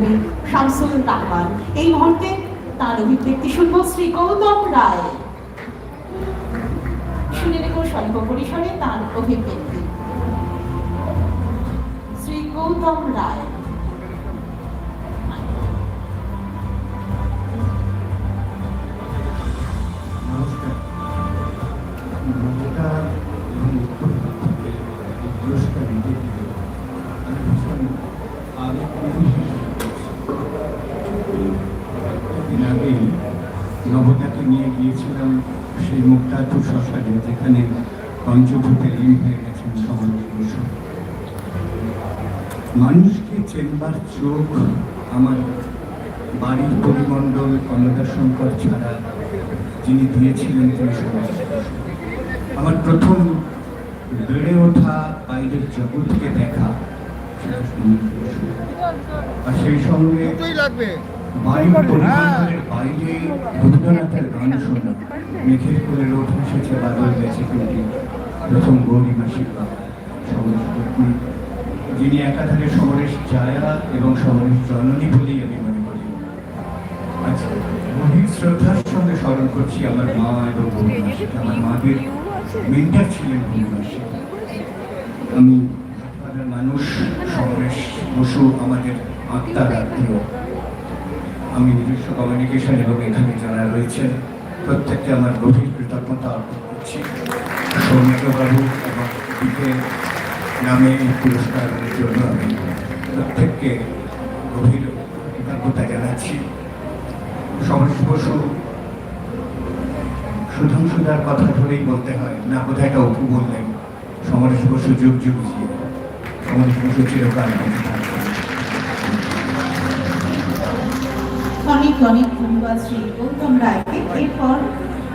কবি শামসুল রহমান এই মুহূর্তে তার অভিব্যক্তি শুনব শ্রী গৌতম রায়। শুনে নেব স্বল্প পরিসরে তার অভিব্যক্তি। শ্রী গৌতম রায়। নবতাকে নিয়ে গিয়েছিলাম, সেই মুক্তাপুর শ্মশানে যেখানে পঞ্চভূতে লীন হয়ে গেছেন বসু। মানুষকে চেনবার চোখ আমার বাড়ির পরিমণ্ডল কন্নদাশঙ্কর ছাড়া যিনি দিয়েছিলেন তিনি আমার প্রথম বেড়ে ওঠা বাইরের জগৎকে দেখা। আর সেই সঙ্গে বাইরে রবীন্দ্রনাথের গান শোনা মেঘের কোলে রোদ হেসেছে বাদল গেছে কিন্তু প্রথম গৌরী মাসিক বাবা সমরেশ পত্নী যিনি একাধারে সমরেশ ছায়া এবং সমরেশ জননী বলেই আমি মনে করি। আচ্ছা গভীর শ্রদ্ধার সঙ্গে স্মরণ করছি আমার মা এবং আমার মাদের মেন্টার ছিলেন আমি মানুষ সমরেশ বসু আমাদের আত্মার আত্মীয়। আমি নিজস্ব কমিউনিকেশন এবং এখানে যারা রয়েছেন, প্রত্যেককে আমার গভীর কৃতজ্ঞতা অর্পণ করছি। সৌমিত্রবাবু এবং নামে এই পুরস্কারের জন্য আমি প্রত্যেককে গভীর কৃতজ্ঞতা জানাচ্ছি। সমরেশ বসু কথা ধরেই বলতে হয়, না, বোধহয় একটা অপু বললেন। সমরেশ বসু, যুগ যুগ জিয়ে সমরেশ বসু চিরকাল অনেক অনেক ধন্যবাদ, শ্রী গৌতম রায়কে। এরপর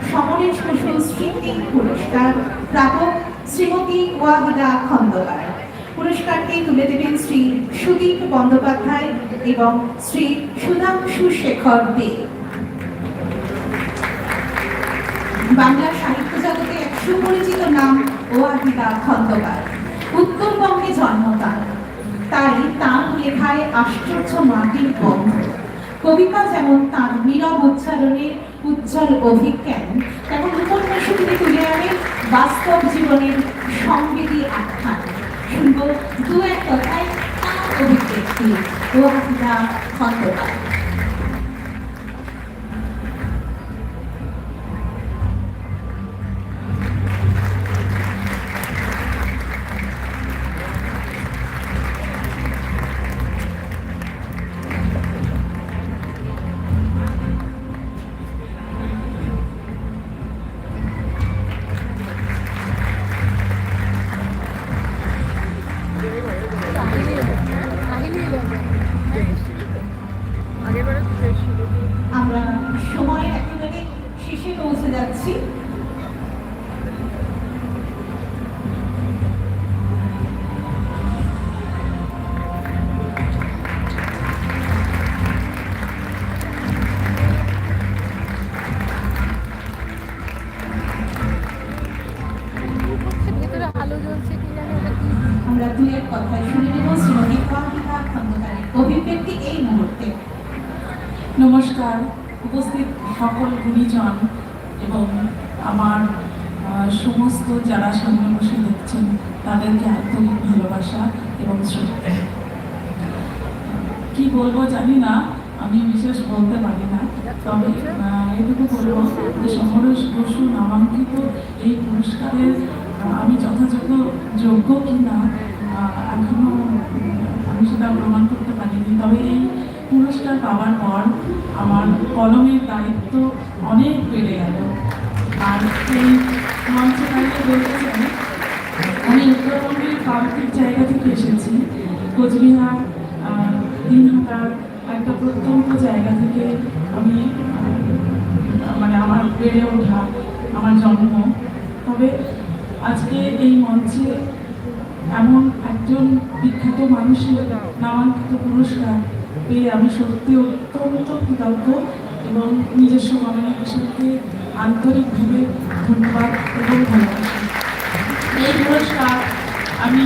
সমরেশ বসু স্মৃতি পুরস্কার প্রাপক শ্রীমতী ওয়াহিদা খন্দকার। পুরস্কারটি তুলে দেবেন শ্রী সুদীপ বন্দ্যোপাধ্যায় এবং শ্রী সুধাংশু শেখর দে। বাংলা সাহিত্য জগতে এক সুপরিচিত নাম ওয়াহিদা খন্দকার। উত্তরবঙ্গে জন্ম তাই তার লেখায় আশ্চর্য মাটির গন্ধ। কবিতা যেমন তার নীরব উচ্চারণের উজ্জ্বল অভিজ্ঞান, তেমন উপন্যাসগুলি তুলে আনে বাস্তব জীবনের সংবিধি আখ্যান। শুনব দু এক কথায় তার অভিব্যক্তি খন্দকার জানি না আমি বিশেষ বলতে পারি না। তবে এটুকু বলব যে সমরেশ বসু নামাঙ্কিত এই পুরস্কারের আমি যথাযথ যোগ্য কিনা আহ, এখনও আমি সেটা প্রমাণ করতে পারিনি। তবে এই পুরস্কার পাওয়ার পর আমার কলমের দায়িত্ব অনেক বেড়ে গেল। আর এই মঞ্চে বলতে আমি উত্তরবঙ্গের প্রান্তিক জায়গা থেকে এসেছি। কোচবিহার দিনহাটার একটা প্রত্যন্ত জায়গা থেকে আমি মানে আমার বেড়ে ওঠা আমার জন্ম। তবে আজকে এই মঞ্চে এমন একজন বিখ্যাত মানুষের নামাঙ্কিত পুরস্কার পেয়ে আমি সত্যি অত্যন্ত কৃতজ্ঞ এবং নিজস্ব কমিউনিকেশনকে আন্তরিকভাবে ধন্যবাদ এবং ভালোবাসি। এই পুরস্কার আমি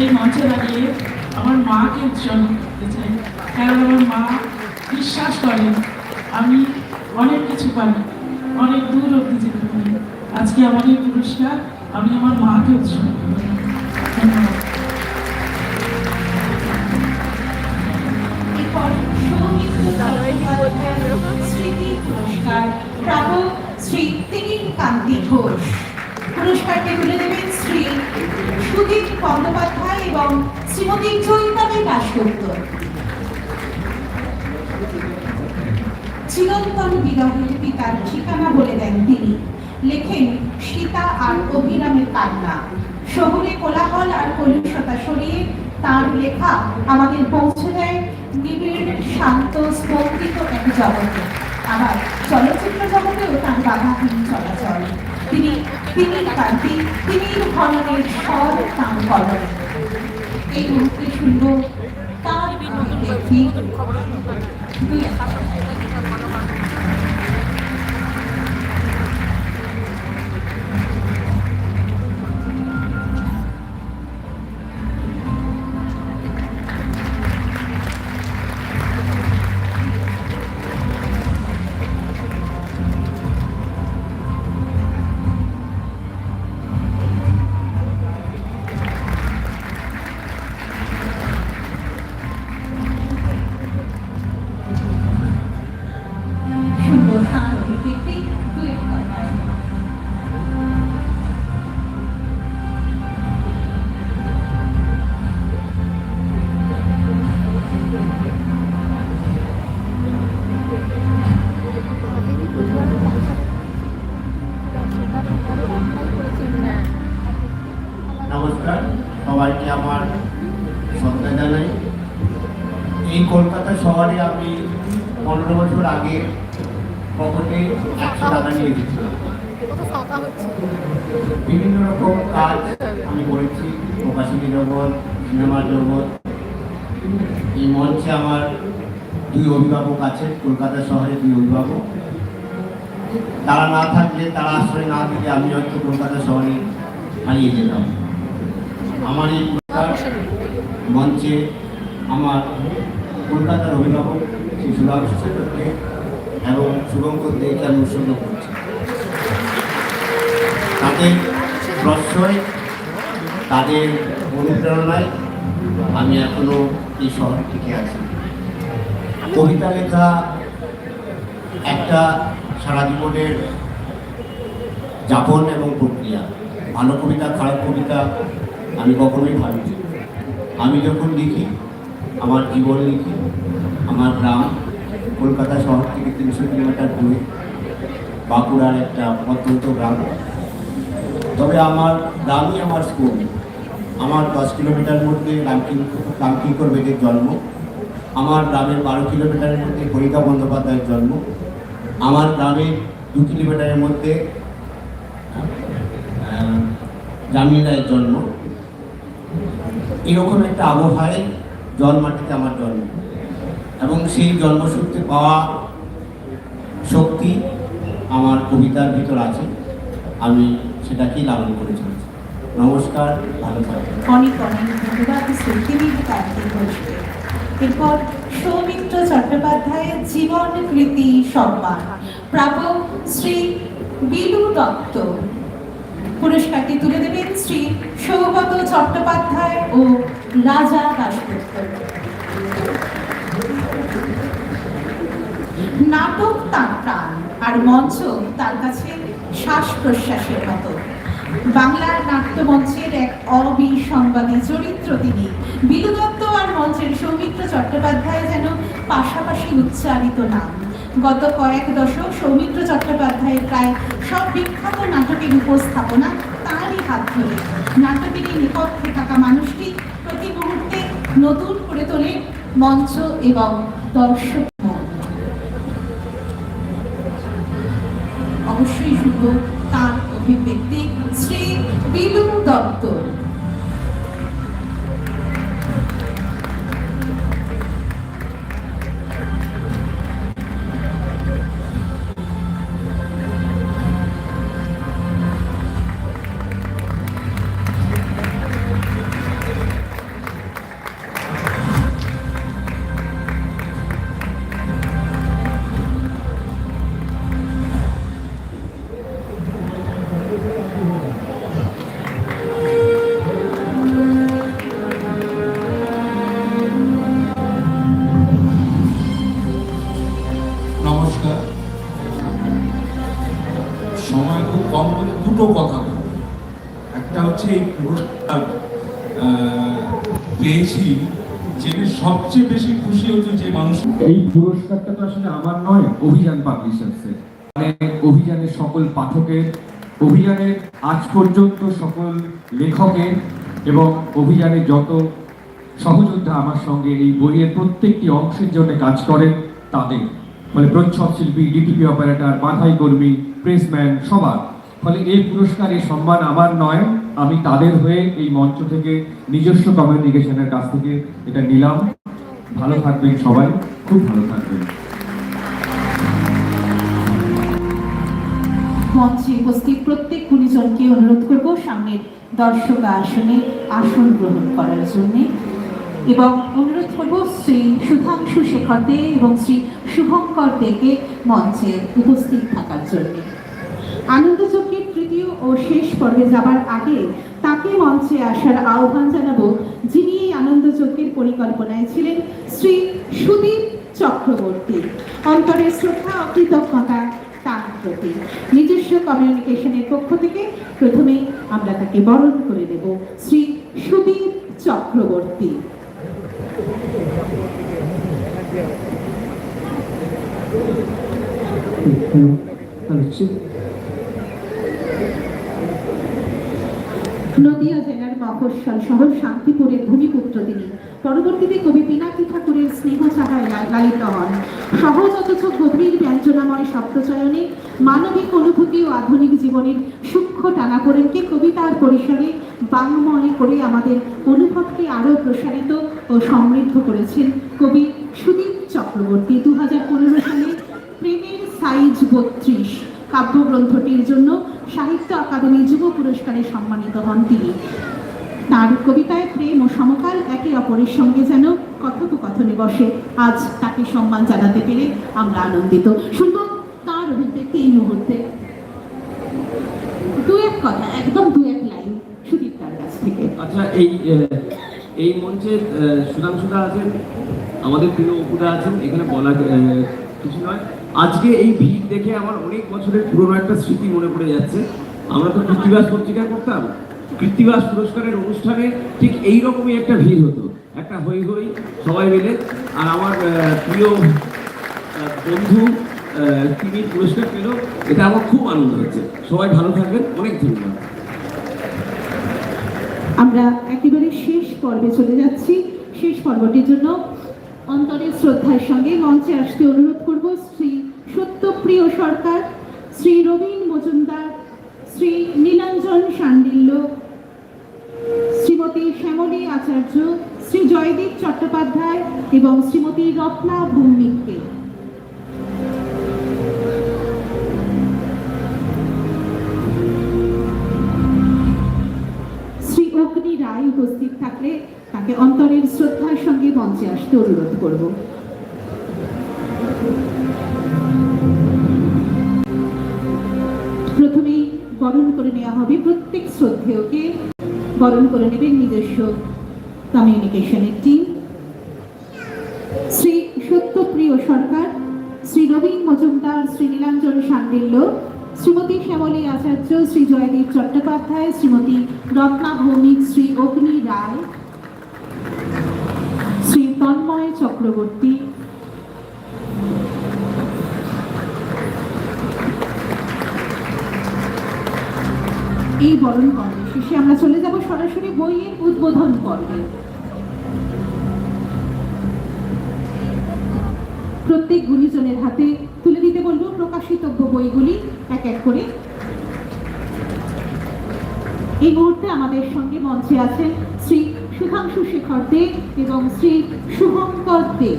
এই মঞ্চে দাঁড়িয়ে আমার মাকে উৎসর্গ করতে চাই। কারণ আমার মা বিশ্বাস করেন, আমি অনেক কিছু পারি, অনেক দূর অব্দি যেতে পারি। আজকে আমার এই পুরস্কার, আমি আমার মাকে উৎসর্গ করি ধন্যবাদ। স্মৃতি পুরস্কার প্রাপক শ্রী তিমির কান্তি ঘোষ। পুরস্কারটি তুলে দেবেন শ্রী সুদীপ বন্দ্যোপাধ্যায় এবং শ্রীমতী চৈতালি দাসগুপ্ত চিরন্তন বিরহের পিতার ঠিকানা বলে দেন তিনি। লেখেন, সীতা আর অভিরামের কান্না। শহুরে কোলাহল আর কলুষতা সরিয়ে তার লেখা আমাদের পৌঁছে দেয় নিবিড়, শান্ত, স্পন্দিত এক জগতে। আবার চলচ্চিত্র জগতেও তার বাধাহীন চলাচল। তিনি তিনি কান্তি তিনি ভ্রমণের স্বর তাঁর কলমে। এই মুহূর্তে শুনব তার ব্যক্তি এই মঞ্চে আমার দুই অভিভাবক আছে, কলকাতা শহরে দুই অভিভাবক। তারা না থাকলে, তারা আশ্রয় না দিলে আমি হয়তো কলকাতা শহরে হারিয়ে যেতাম। আমার এই মঞ্চে আমার কলকাতার অভিভাবক শ্রী সুধাংশু চ্যাটার্জি এবং শুভঙ্কর দেকে আমি উৎসর্গ করছি। তাদের প্রশ্রয়, তাদের অনুপ্রেরণায় আমি এখনও এই শহর টিকে আছি। কবিতা লেখা একটা সারা জীবনের যাপন এবং প্রক্রিয়া। ভালো কবিতা, খারাপ কবিতা আমি কখনোই ভাবিনি। আমি যখন লিখি, আমার জীবন লিখি, আমার গ্রাম, কলকাতা শহর থেকে তিনশো কিলোমিটার দূরে, বাঁকুড়ার একটা অত্যন্ত গ্রাম। তবে আমার গ্রামই আমার স্কুল আমার দশ কিলোমিটার মধ্যে রামকিং রামকিঙ্কর বেগের জন্ম। আমার গ্রামের বারো কিলোমিটারের মধ্যে করিকা বন্দ্যোপাধ্যায়ের জন্ম। আমার গ্রামের দু কিলোমিটারের মধ্যে জামিল রায়ের জন্ম। এরকম একটা আবহাওয়ায় জন্মাটিতে আমার জন্ম। এবং সেই জন্মসূত্রে পাওয়া শক্তি আমার কবিতার ভিতর আছে। আমি সেটাকেই লালন করে চলেছি নমস্কার, ভালো অনেক অনেক ধন্যবাদ কার্তিক ঘোষকে এরপর সৌমিত্র চট্টোপাধ্যায়ের জীবন কৃতি সম্মান। প্রাপক শ্রী বিলু দত্ত। পুরস্কারটি তুলে দেবেন শ্রী সৌগত চট্টোপাধ্যায় ও রাজা দাশগুপ্ত। নাটক তার প্রাণ, আর মঞ্চ তার কাছে শ্বাস প্রশ্বাসের মতো। বাংলার নাট্যমঞ্চের এক অবিসংবাদী চরিত্র তিনি। বিলু দত্ত আর মঞ্চের সৌমিত্র চট্টোপাধ্যায় যেন পাশাপাশি উচ্চারিত নাম। গত কয়েক দশক সৌমিত্র চট্টোপাধ্যায়ের প্রায় সব বিখ্যাত নাটকের উপস্থাপনা তারই হাত ধরে। নাটকের এই নেপথ্যে থাকা মানুষটি প্রতি মুহূর্তে নতুন করে তোলে মঞ্চ এবং দর্শক অবশ্যই শুনব তার অভিব্যক্তি। বিলু পেয়েছি জেনে সবচেয়ে বেশি খুশি হচ্ছে যে মানুষ এই পুরস্কারটা তো আসলে আমার নয়, অভিযান পাবলিশার্সের মানে অভিযানের সকল পাঠকের, অভিযানের আজ পর্যন্ত সকল লেখকের এবং অভিযানের যত সহযোদ্ধা আমার সঙ্গে এই বইয়ের প্রত্যেকটি অংশের জন্য কাজ করেন তাদের। মানে প্রচ্ছদ শিল্পী ডিটিপি অপারেটর বাধাই কর্মী প্রেসম্যান সবার। ফলে এই পুরস্কার এই সম্মান আমার নয় আমি তাদের হয়ে এই মঞ্চ থেকে নিজস্ব কমিউনিকেশনের কাছ থেকে এটা নিলাম। ভালো থাকবেন সবাই, খুব ভালো থাকবেন। মঞ্চে উপস্থিত প্রত্যেক গুণীজনকে অনুরোধ করব সামনের দর্শক আসনে আসন গ্রহণ করার জন্য। এবং অনুরোধ করব শ্রী সুধাংশু শেখর দে এবং শ্রী শুভঙ্কর দেকে মঞ্চে উপস্থিত থাকার জন্য। তৃতীয় ও শেষ পর্বে যাবার আগে তাকে মঞ্চে আসার আহ্বান জানাব যিনি এই আনন্দযজ্ঞের পরিকল্পনায় ছিলেন, শ্রী সুদীপ চক্রবর্তী। অন্তরের শ্রদ্ধা ও কৃতজ্ঞতা তার প্রতি। নিজস্ব কমিউনিকেশনের পক্ষ থেকে প্রথমেই আমরা তাকে বরণ করে দেব শ্রী সুদীপ চক্রবর্তী। নদিয়া জেলার মফস্বল শহর শান্তিপুরের ভূমিপুত্র তিনি। পরবর্তীতে কবি পিনাকি ঠাকুরের স্নেহ লা- লালিত হন। সহজ অথচ গভীর ব্যঞ্জনাময় শব্দচয়নে মানবিক অনুভূতি ও আধুনিক জীবনের সূক্ষ্ম টানাপোড়েনকে কবিতার পরিসরে বাংময় করে আমাদের অনুভবকে আরও প্রসারিত ও সমৃদ্ধ করেছেন কবি সুদীপ চক্রবর্তী। দু হাজার পনেরো সালে প্রেমের সাইজ বত্রিশ। কাব্যগ্রন্থটির জন্য সাহিত্য আকাদেমি যুব পুরস্কারে সম্মানিত হন তিনি। তার কবিতায় প্রেম ও সমকাল একে অপরের সঙ্গে যেন কথোপকথনে বসে। আজ তাকে সম্মান জানাতে পেরে আমরা আনন্দিত। শুনব তার অভিব্যক্তি এই মুহূর্তে। দু এক কথা, একদম দু এক লাইন সুদীপ তার কাছ থেকে। আচ্ছা এই এই মঞ্চে সুধাংশুদা আছেন, আমাদের প্রিয় অপুদা আছেন, এখানে বলা কিছু নয়। আজকে এই ভিড় দেখে আমার অনেক বছরের পুরনো একটা স্মৃতি মনে পড়ে যাচ্ছে। আমরা তো কৃত্তিবাস পত্রিকা করতাম। কৃত্তিবাস পুরস্কারের অনুষ্ঠানে ঠিক এই রকমই একটা ভিড় হতো। একটা হই হই সবাই মিলে। আর আমার প্রিয় বন্ধু তিনি পুরস্কার পেল। এটা আমার খুব আনন্দ হচ্ছে। সবাই ভালো থাকবেন। অনেক ধন্যবাদ। আমরা একেবারে শেষ পর্বে চলে যাচ্ছি। শেষ পর্বটির জন্য অন্তরের শ্রদ্ধার সঙ্গে মঞ্চে আসতে অনুরোধ করব শ্রী সত্যপ্রিয় সরকার, শ্রী রবীন মজুমদার, শ্রী নীলাঞ্জন সান্ডিল্য, শ্রীমতী শ্যামলী আচার্য, শ্রী জয়দীপ চট্টোপাধ্যায় এবং শ্রীমতী রত্না ভৌমিককে। শ্রী অগ্নি রায় উপস্থিত থাকলে তাকে অন্তরের শ্রদ্ধার সঙ্গে মঞ্চে আসতে অনুরোধ করব। বরণ করে নেওয়া হবে প্রত্যেক শ্রদ্ধেয়কে বরণ করে নেবেন নিজস্ব কমিউনিকেশনের টিম শ্রী সত্যপ্রিয় সরকার, শ্রী রবীন মজুমদার, শ্রী নীলাঞ্জন সান্ডিল্য শ্রীমতী শ্যামলী আচার্য, শ্রী জয়দীপ চট্টোপাধ্যায়, শ্রীমতী রত্না ভৌমিক, শ্রী অগ্নি রায়, শ্রী তন্ময় চক্রবর্তী এই বরণ পর্বে শেষে আমরা চলে যাব সরাসরি বইয়ের উদ্বোধন পর্বে। প্রত্যেক গুণীজনের হাতে তুলে দিতে বলব প্রকাশিতব্য বইগুলি, এক এক করে। এই মুহূর্তে আমাদের সঙ্গে মঞ্চে আছেন শ্রী সুধাংশু শেখর দে এবং শ্রী শুভঙ্কর দে।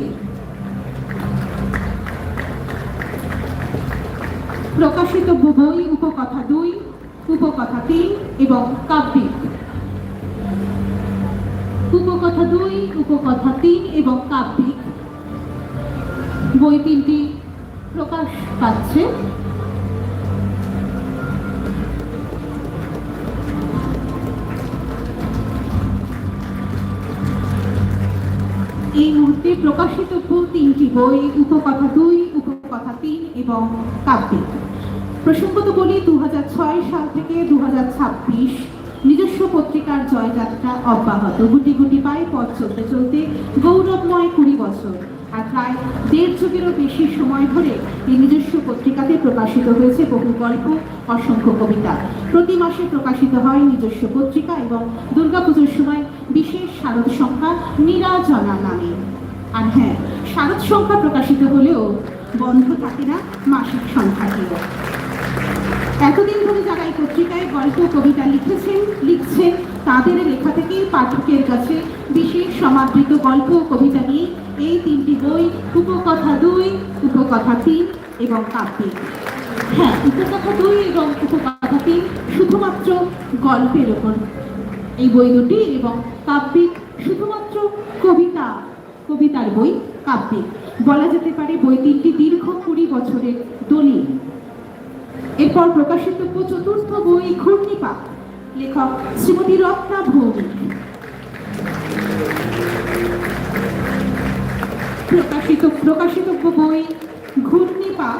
প্রকাশিতব্য বই, উপকথা দুই উপকথা তিন এবং কাব্যিক উপকথা দুই, উপকথা তিন এবং কাব্যিক বই তিনটি প্রকাশ পাচ্ছে। এই মুহূর্তে প্রকাশিত তিনটি বই, উপকথা দুই, উপকথা তিন এবং কাব্যিক প্রসঙ্গত বলি দু হাজার ছয় সাল থেকে দু হাজার ছাব্বিশ নিজস্ব পত্রিকার জয়যাত্রা অব্যাহত। গুটি গুটি পায়ে পথ চলতে চলতে গৌরবময় কুড়ি বছর। আর প্রায় দেড় যুগেরও বেশি সময় ধরে এই নিজস্ব পত্রিকাতে প্রকাশিত হয়েছে বহু গল্প, অসংখ্য কবিতা। প্রতি মাসে প্রকাশিত হয় নিজস্ব পত্রিকা এবং দুর্গাপুজোর সময় বিশেষ শারদ সংখ্যা নিরাজনা নামে। আর হ্যাঁ শারদ সংখ্যা প্রকাশিত হলেও বন্ধ থাকে না মাসিক সংখ্যাটিও এতদিন ধরে যারা এই পত্রিকায় গল্প, কবিতা লিখেছেন, লিখছেন, তাদের লেখা থেকেই পাঠকের কাছে বিশেষ সমাদৃত গল্প, কবিতা নিয়ে এই তিনটি বই, উপকথা দুই, উপকথা তিন এবং কাব্যিক হ্যাঁ উপকথা দুই এবং উপকথা তিন শুধুমাত্র গল্পের ওপর। এই বই দুটি এবং কাব্যিক শুধুমাত্র কবিতা, কবিতার বই কাব্যিক বলা যেতে পারে বই তিনটি দীর্ঘ কুড়ি বছরের দলিল। এরপর প্রকাশিত চতুর্থ বই ঘূর্ণিপাক লেখক শ্রীমতী রত্না ভৌমিক। প্রকাশিত প্রকাশিত বই ঘূর্ণিপাক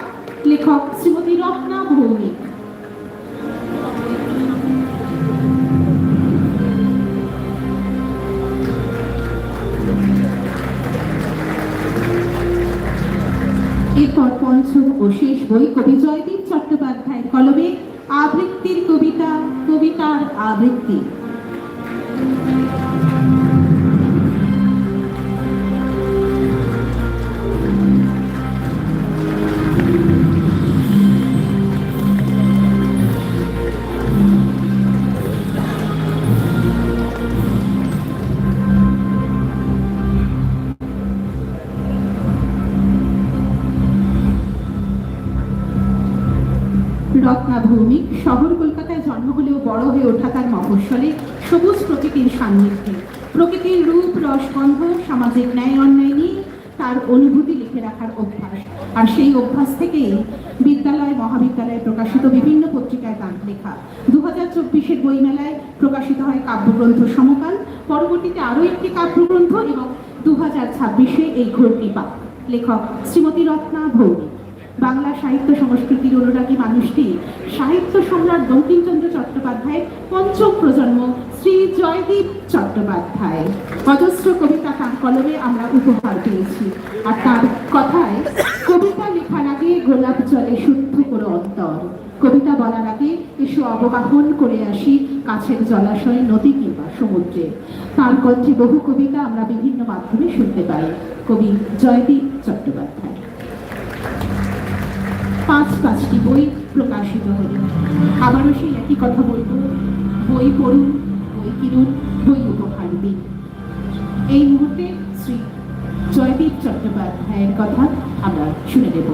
লেখক শ্রীমতী রত্না ভৌমিক। এরপর পঞ্চম ও শেষ বই কবি জয়দীপ। চট্টোপাধ্যায়ের কলমে আবৃত্তির কবিতা কবিতার আবৃত্তি। ভৌমিক শহর কলকাতায় জন্ম হলেও বড় হয়ে ওঠা তার মফস্বলে সবুজ প্রকৃতির সান্নিধ্যে। প্রকৃতির রূপ রসগন্ধ সামাজিক ন্যায়, অন্যায় নিয়ে তার অনুভূতি লিখে রাখার অভ্যাস। আর সেই অভ্যাস থেকেই বিদ্যালয়, মহাবিদ্যালয়ে প্রকাশিত বিভিন্ন পত্রিকায় তার লেখা। দু হাজার চব্বিশের বইমেলায় প্রকাশিত হয় কাব্যগ্রন্থ সমকাল। পরবর্তীতে আরও একটি কাব্যগ্রন্থ এবং দু হাজার ছাব্বিশে এই ঘূর্ণিপাক লেখক শ্রীমতী রত্না ভৌমিক। বাংলা সাহিত্য সংস্কৃতির অনুরাগী মানুষটি সাহিত্য সম্রাট বঙ্কিমচন্দ্র চট্টোপাধ্যায়ের পঞ্চম প্রজন্ম শ্রী জয়দীপ চট্টোপাধ্যায়। অজস্র কবিতা তার কলমে আমরা উপহার পেয়েছি। আর তার কথায় কবিতা লেখার আগে গোলাপ জলে শুদ্ধ করে অন্তর। কবিতা বলার আগে এসে অবগাহন করে আসি কাছের জলাশয়, নদী কিংবা সমুদ্রে। তার কণ্ঠে বহু কবিতা আমরা বিভিন্ন মাধ্যমে শুনতে পাই। কবি জয়দীপ চট্টোপাধ্যায়। পাঁচ পাঁচটি বই প্রকাশিত হলো। আবারও সেই একই কথা বলব, বই পড়ুন, বই কিনুন, বই উপহার দিন। এই মুহূর্তে শ্রী জয়দীপ চট্টোপাধ্যায়ের কথা আমরা শুনে নেব।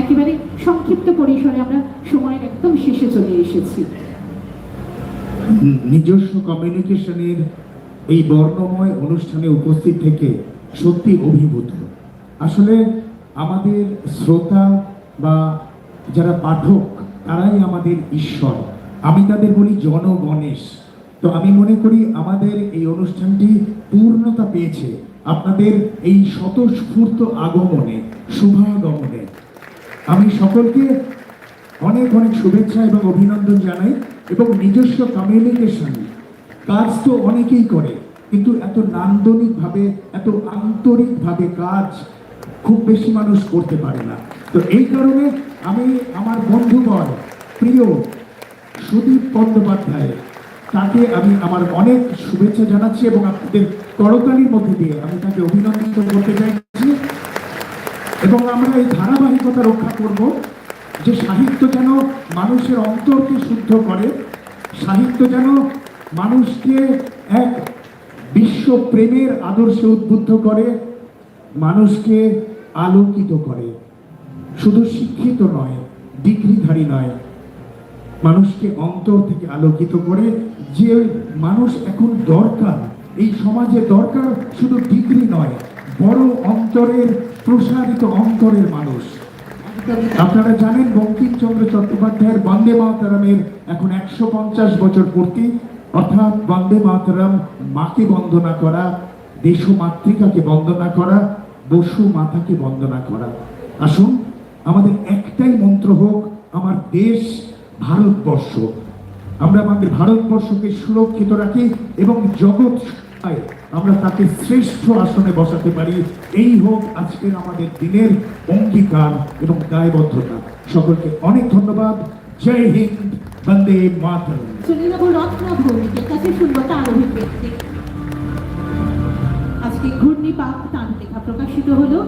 একেবারে সংক্ষিপ্ত পরিসরে আমরা সময়ের একদম শেষে চলে এসেছি। নিজস্ব কমিউনিকেশনের এই বর্ণময় অনুষ্ঠানে উপস্থিত থেকে সত্যি অভিভূত। আসলে আমাদের শ্রোতা বা যারা পাঠক, তারাই আমাদের ঈশ্বর। আমি তাদের বলি জনগণেশ তো আমি মনে করি আমাদের এই অনুষ্ঠানটি পূর্ণতা পেয়েছে। আপনাদের এই স্বতঃস্ফূর্ত আগমনে, শুভাগমনে। আমি সকলকে অনেক অনেক শুভেচ্ছা এবং অভিনন্দন জানাই এবং নিজস্ব কমিউনিকেশন কাজ তো অনেকেই করে, কিন্তু এত নান্দনিকভাবে, এত আন্তরিকভাবে কাজ খুব বেশি মানুষ করতে পারে না। তো এই কারণে আমি আমার বন্ধুবর, প্রিয় সুদীপ বন্দ্যোপাধ্যায়, তাকে আমি আমার অনেক শুভেচ্ছা জানাচ্ছি এবং আপনাদের করতালির মধ্যে দিয়ে আমি তাকে অভিনন্দন করতে চাইছি। এবং আমরা এই ধারাবাহিকতা রক্ষা করব, যে সাহিত্য যেন মানুষের অন্তরকে শুদ্ধ করে, সাহিত্য যেন মানুষকে এক বিশ্ব প্রেমের আদর্শে উদ্বুদ্ধ করে, মানুষকে আলোকিত করে। শুধু শিক্ষিত নয়, ডিগ্রিধারী নয়। মানুষকে অন্তর থেকে আলোকিত করে যে মানুষ এখন দরকার, এই সমাজে দরকার শুধু ডিগ্রি নয়, বড় অন্তরের, প্রসারিত অন্তরের মানুষ। আপনারা জানেন বঙ্কিমচন্দ্র চট্টোপাধ্যায়ের বন্দে মাতারামের এখন একশো পঞ্চাশ বছর পূর্তি। অর্থাৎ বন্দে মাতরম, মাকে বন্দনা করা দেশ মাতৃকাকে বন্দনা করা, বসু মাতাকে বন্দনা করা। আসুন আমাদের একটাই মন্ত্র হোক, আমার দেশ ভারতবর্ষ। আমরা আমাদের ভারতবর্ষকে সুরক্ষিত রাখি এবং জগৎ আমরা তাকে শ্রেষ্ঠ আসনে বসাতে পারি। এই হোক আজকের আমাদের দিনের অঙ্গীকার এবং দায়বদ্ধতা। সকলকে অনেক ধন্যবাদ। জয় হিন্দ, বন্দে মাতরম। চলে যাব রত্না ভৌমিকের কাছে আজকে তান্ত্রিকা প্রকাশিত হলো।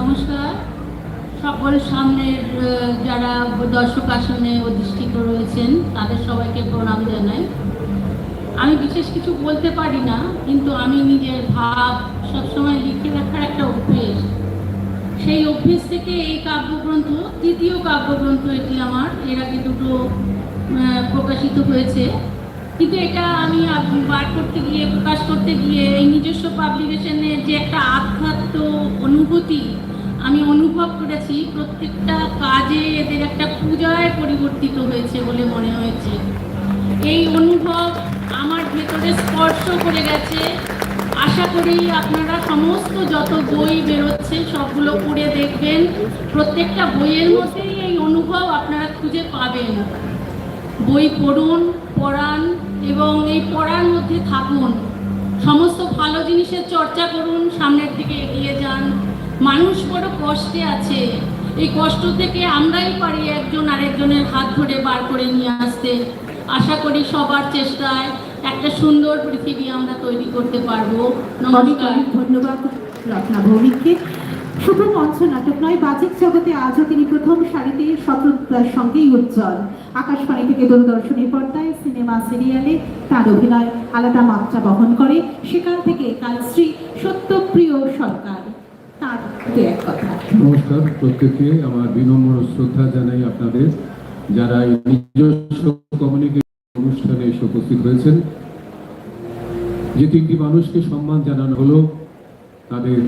নমস্কার। সকল সামনের যারা দর্শক আসনে অধিষ্ঠিত রয়েছেন, তাদের সবাইকে প্রণাম জানাই। আমি বিশেষ কিছু বলতে পারি না, কিন্তু আমি নিজের ভাব সবসময় লিখে রাখার একটা অভ্যেস। সেই অভ্যেস থেকে এই কাব্যগ্রন্থ, তৃতীয় কাব্যগ্রন্থ এটি আমার, এর আগে দুটো প্রকাশিত হয়েছে। কিন্তু এটা আমি বার করতে গিয়ে, প্রকাশ করতে গিয়ে, এই নিজস্ব পাবলিকেশনের যে একটা আধ্যাত্ম অনুভূতি আমি অনুভব করেছি প্রত্যেকটা কাজে এদের একটা পূজায় পরিবর্তিত হয়েছে বলে মনে হয়েছে। এই অনুভব আমার ভেতরে স্পর্শ করে গেছে। আশা করি আপনারা সমস্ত যত বই বেরোচ্ছে সবগুলো পড়ে দেখবেন। প্রত্যেকটা বইয়ের মধ্যেই এই অনুভব আপনারা খুঁজে পাবেন। বই পড়ুন, পড়ান এবং এই পড়ার মধ্যে থাকুন। সমস্ত ভালো জিনিসের চর্চা করুন, সামনের দিকে এগিয়ে যান। মানুষ বড় কষ্টে আছে। এই কষ্ট থেকে আমরাই পারি একজন আরেকজনের হাত ধরে বার করে নিয়ে আসতে। আশা করি সবার চেষ্টায় একটা সুন্দর পৃথিবী আমরা তৈরি করতে পারব। নমস্কার। ধন্যবাদ রত্না ভৌমিককে। শুধু মঞ্চ নাটক নয় বাচিক জগতে আজও তিনি প্রথম সারিতে সততার সঙ্গেই উজ্জ্বল। আকাশবাণী থেকে দূরদর্শনের পর্দায় সিনেমা সিরিয়ালে তার অভিনয় আলাদা মাত্রা বহন করে। সেখান থেকে কালশ্রী সত্যপ্রিয় সরকার। নমস্কার, প্রত্যেককে আমার বিনম্র শ্রদ্ধা জানাই আপনাদের। যারা নিজস্ব কমিউনিকেশন অনুষ্ঠানে এসে উপস্থিত হয়েছেন, যে তিনটি মানুষকে সম্মান জানানো হলো, তাদের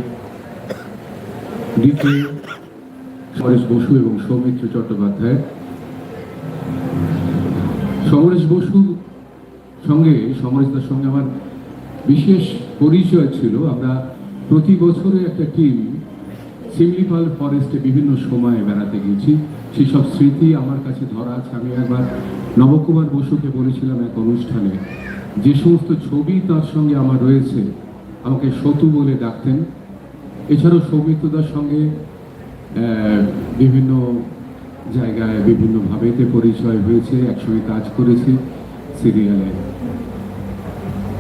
সমরেশ বসু এবং সৌমিত্র চট্টোপাধ্যায়। সমরেশ বসু সঙ্গে সমরেশদার সঙ্গে আমার বিশেষ পরিচয় ছিল। আমরা প্রতি বছরে একটা টিম সিমলিপাল ফরেস্টে বিভিন্ন সময়ে বেড়াতে গেছি। সেসব স্মৃতি আমার কাছে ধরা আছে। আমি একবার নবকুমার বসুকে বলেছিলাম এক অনুষ্ঠানে, যে সমস্ত ছবি তার সঙ্গে আমার রয়েছে, আমাকে সতু বলে ডাকতেন। এছাড়াও সৌমিত্রদার সঙ্গে বিভিন্ন জায়গায় বিভিন্নভাবেতে পরিচয় হয়েছে। একসঙ্গে কাজ করেছি সিরিয়ালে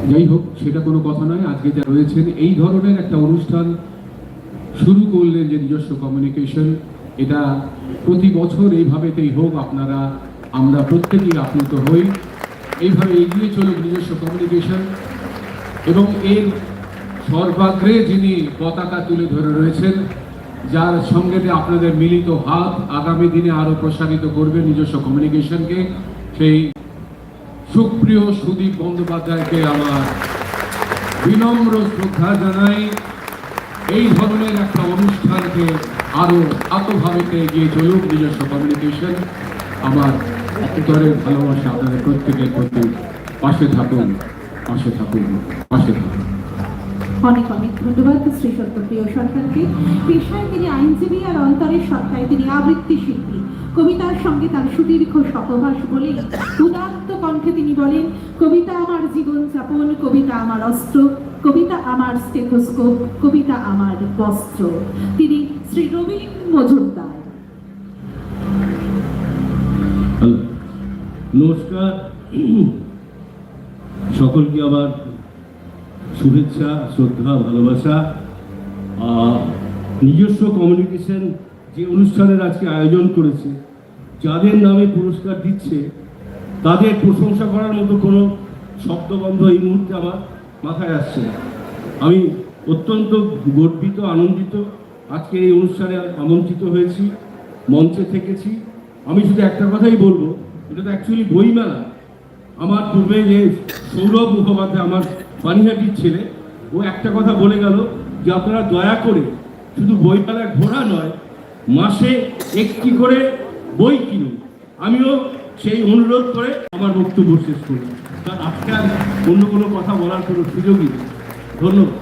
যাই হোক, সেটা কোনো কথা নয়। আজকে যা রয়েছেন, এই ধরনের একটা অনুষ্ঠান শুরু করলেন যে নিজস্ব কমিউনিকেশন এটা প্রতি বছর এইভাবেতেই হোক, আপনারা, আমরা প্রত্যেকেই আপ্লুত হই। এইভাবে এগিয়ে চলুক নিজস্ব কমিউনিকেশন এবং এর সর্বাগ্রে যিনি পতাকা তুলে ধরে রয়েছেন, যার সঙ্গে আপনাদের মিলিত হাত আগামী দিনে আরও প্রসারিত করবে নিজস্ব কমিউনিকেশনকে সেই সুপ্রিয় সুদীপ বন্দ্যোপাধ্যায়কে আমার বিনম্র শ্রদ্ধা জানাই, এই ধরনের একটা অনুষ্ঠানকে আরও আতভাবেতে এগিয়ে চলুক নিজস্ব কমিউনিকেশন আমার একেবারে ভালোবাসা আপনাদের প্রত্যেকের প্রতি। পাশে থাকুন পাশে থাকুন পাশে থাকুন। অনেক অনেক ধন্যবাদ শ্রী সত্যপ্রিয় সরকারকে। পেশায় তিনি আইনজীবী আর অন্তরের সত্তায় তিনি আবৃত্তি শিল্পী। কবিতার সঙ্গে তার সুদীর্ঘ সহবাস বলেই উদাত্ত কণ্ঠে তিনি বলেন, কবিতা আমার জীবন যাপন, কবিতা আমার অস্ত্র, কবিতা আমার স্টেথোস্কোপ, কবিতা আমার বস্ত্র। তিনি শ্রী রবীন মজুমদার নমস্কার। সকলকে আবার শুভেচ্ছা, শ্রদ্ধা, ভালোবাসা নিজস্ব কমিউনিকেশন যে অনুষ্ঠানের আজকে আয়োজন করেছে, যাদের নামে পুরস্কার দিচ্ছে, তাদের প্রশংসা করার মতো কোনো শব্দবন্ধ এই মুহূর্তে আমার মাথায় আসছে আমি অত্যন্ত গর্বিত, আনন্দিত, আজকে এই অনুষ্ঠানে আমন্ত্রিত হয়েছি, মঞ্চে থেকেছি। আমি শুধু একটা কথাই বলব, এটা তো অ্যাকচুয়ালি বইমেলা। আমার পূর্বে যে সৌরভ মুখোপাধ্যায়, আমার পানিহাটির ছেলে? ও একটা কথা বলে গেল যে আপনারা দয়া করে শুধু বইমেলায় ঘোরা নয়, মাসে একটি করে বই কিনুন। আমিও সেই অনুরোধ করে আমার বক্তব্য শেষ করি। আজকে আর অন্য কোনো কথা বলার কোনো সুযোগই ধন্যবাদ।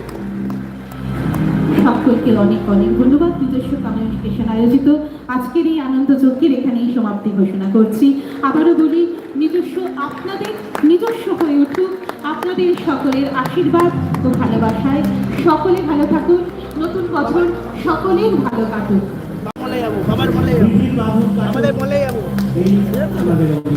সকল সকলকে অনেক অনেক ধন্যবাদ। নিজস্ব কমিউনিকেশন আয়োজিত। আজকের এই আনন্দ যজ্ঞের এখানেই সমাপ্তি ঘোষণা করছি। আবারও বলি, নিজস্ব আপনাদের নিজস্ব হয়ে উঠুক। আপনাদের সকলের আশীর্বাদ ও ভালোবাসায় সকলে ভালো থাকুন নতুন বছর সকলের ভালো কাটুক